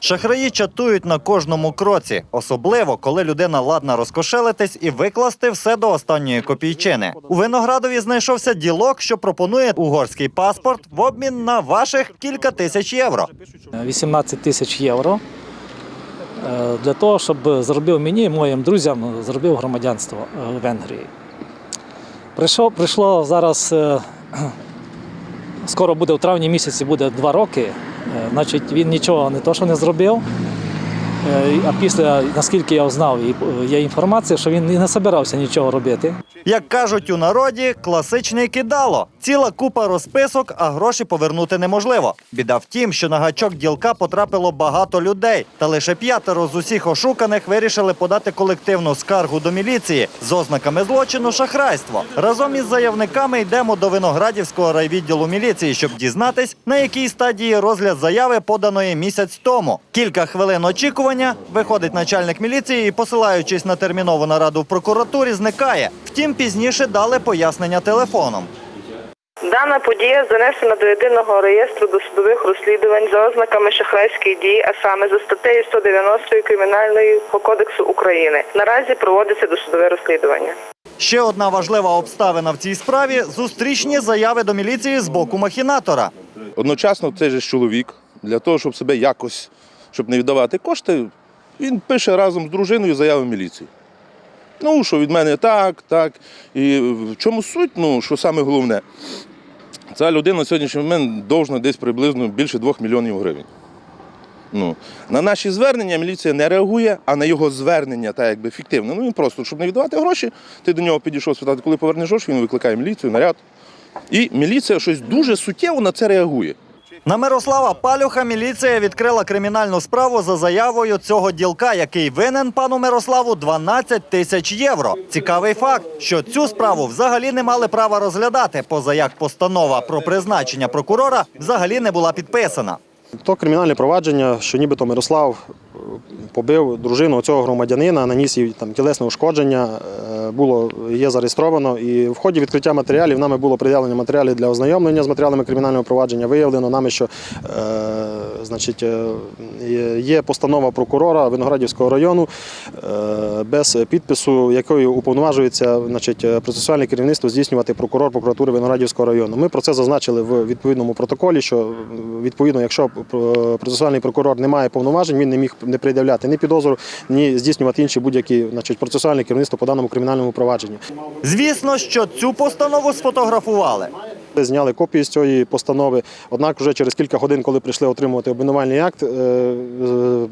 Шахраї чатують на кожному кроці, особливо коли людина ладна розкошелитись і викласти все до останньої копійчини. У виноградові знайшовся ділок, що пропонує угорський паспорт в обмін на ваших кілька тисяч євро. 18 тисяч євро е, для того, щоб зробив мені і моїм друзям зробив громадянство е, Венгрії. Прийшло, прийшло зараз, е, скоро буде в травні місяці буде два роки. Е, Значить, він нічого не то, що не зробив. Е, А після, наскільки я знав, е, є інформація, що він і не збирався нічого робити. Як кажуть у народі, класичний кидало. Ціла купа розписок, а гроші повернути неможливо. Біда в тім, що на гачок ділка потрапило багато людей, та лише п'ятеро з усіх ошуканих вирішили подати колективну скаргу до міліції з ознаками злочину шахрайство. Разом із заявниками йдемо до виноградівського райвідділу міліції, щоб дізнатись, на якій стадії розгляд заяви поданої місяць тому. Кілька хвилин очікування виходить начальник міліції і, посилаючись на термінову нараду в прокуратурі, зникає. Втім, пізніше дали пояснення телефоном. Дана подія занесена до єдиного реєстру досудових розслідувань за ознаками шахрайських дій, а саме за статтею 190 Кримінального кодексу України. Наразі проводиться досудове розслідування. Ще одна важлива обставина в цій справі зустрічні заяви до міліції з боку махінатора. Одночасно цей же ж чоловік для того, щоб себе якось, щоб не віддавати кошти, він пише разом з дружиною заяву в міліцію. Ну, що від мене так, так. І в чому суть? Ну, що саме головне, ця людина на сьогоднішній момент довжна десь приблизно більше 2 мільйонів гривень. Ну, на наші звернення міліція не реагує, а на його звернення, так якби фіктивно. Ну він просто, щоб не віддавати гроші, ти до нього підійшов спитати, коли повернеш гроші, він викликає міліцію, наряд. І міліція щось дуже суттєво на це реагує. На Мирослава Палюха міліція відкрила кримінальну справу за заявою цього ділка, який винен пану Мирославу 12 тисяч євро. Цікавий факт, що цю справу взагалі не мали права розглядати, поза як постанова про призначення прокурора взагалі не була підписана. То кримінальне провадження, що нібито Мирослав побив дружину цього громадянина, наніс їй там тілесне ушкодження, е, було є зареєстровано. І в ході відкриття матеріалів нами було пред'явлено матеріалів для ознайомлення з матеріалами кримінального провадження. Виявлено нами, що е, значить, е, є- постанова прокурора Виноградівського району е, без підпису, якою уповноважується значить, процесуальне керівництво здійснювати прокурор прокуратури Виноградівського району. Ми про це зазначили в відповідному протоколі, що відповідно, якщо е, процесуальний прокурор не має повноважень, він не міг не пред'являти ні підозру, ні здійснювати інші будь-які значить, процесуальне керівництво по даному кримінальному провадженню. Звісно, що цю постанову сфотографували. Зняли копії з цієї постанови. Однак, вже через кілька годин, коли прийшли отримувати обвинувальний акт, е, е,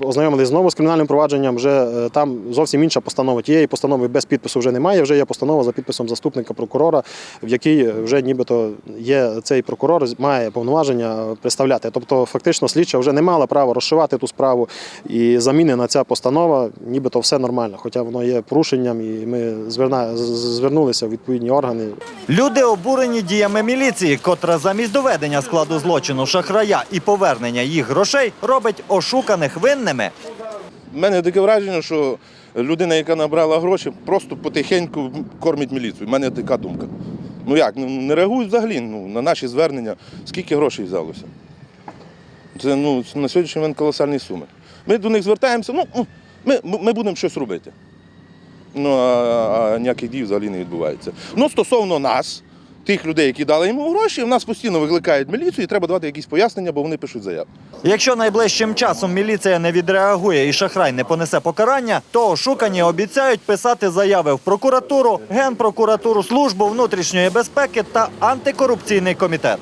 ознайомились знову з кримінальним провадженням. Вже е, там зовсім інша постанова. Тієї постанови без підпису вже немає. Вже є постанова за підписом заступника прокурора, в якій вже нібито є цей прокурор, має повноваження представляти. Тобто, фактично, слідча вже не мала права розшивати ту справу і замінена ця постанова, нібито все нормально. Хоча воно є порушенням, і ми звернулися в відповідні органи. Люди обурені діями міліції, котра замість доведення складу злочину шахрая і повернення їх грошей робить ошуканих винними. У мене таке враження, що людина, яка набрала гроші, просто потихеньку кормить міліцію. У мене така думка. Ну як, ну не реагують взагалі ну, на наші звернення, скільки грошей взялося. Це ну, на сьогоднішній момент колосальні суми. Ми до них звертаємося, ну, ну, ми, ми будемо щось робити. Ну, а, а ніяких дій взагалі не відбувається. Ну, стосовно нас, тих людей, які дали йому гроші, в нас постійно викликають міліцію і треба давати якісь пояснення, бо вони пишуть заяву. Якщо найближчим часом міліція не відреагує і шахрай не понесе покарання, то ошукані обіцяють писати заяви в прокуратуру, генпрокуратуру, службу внутрішньої безпеки та антикорупційний комітет.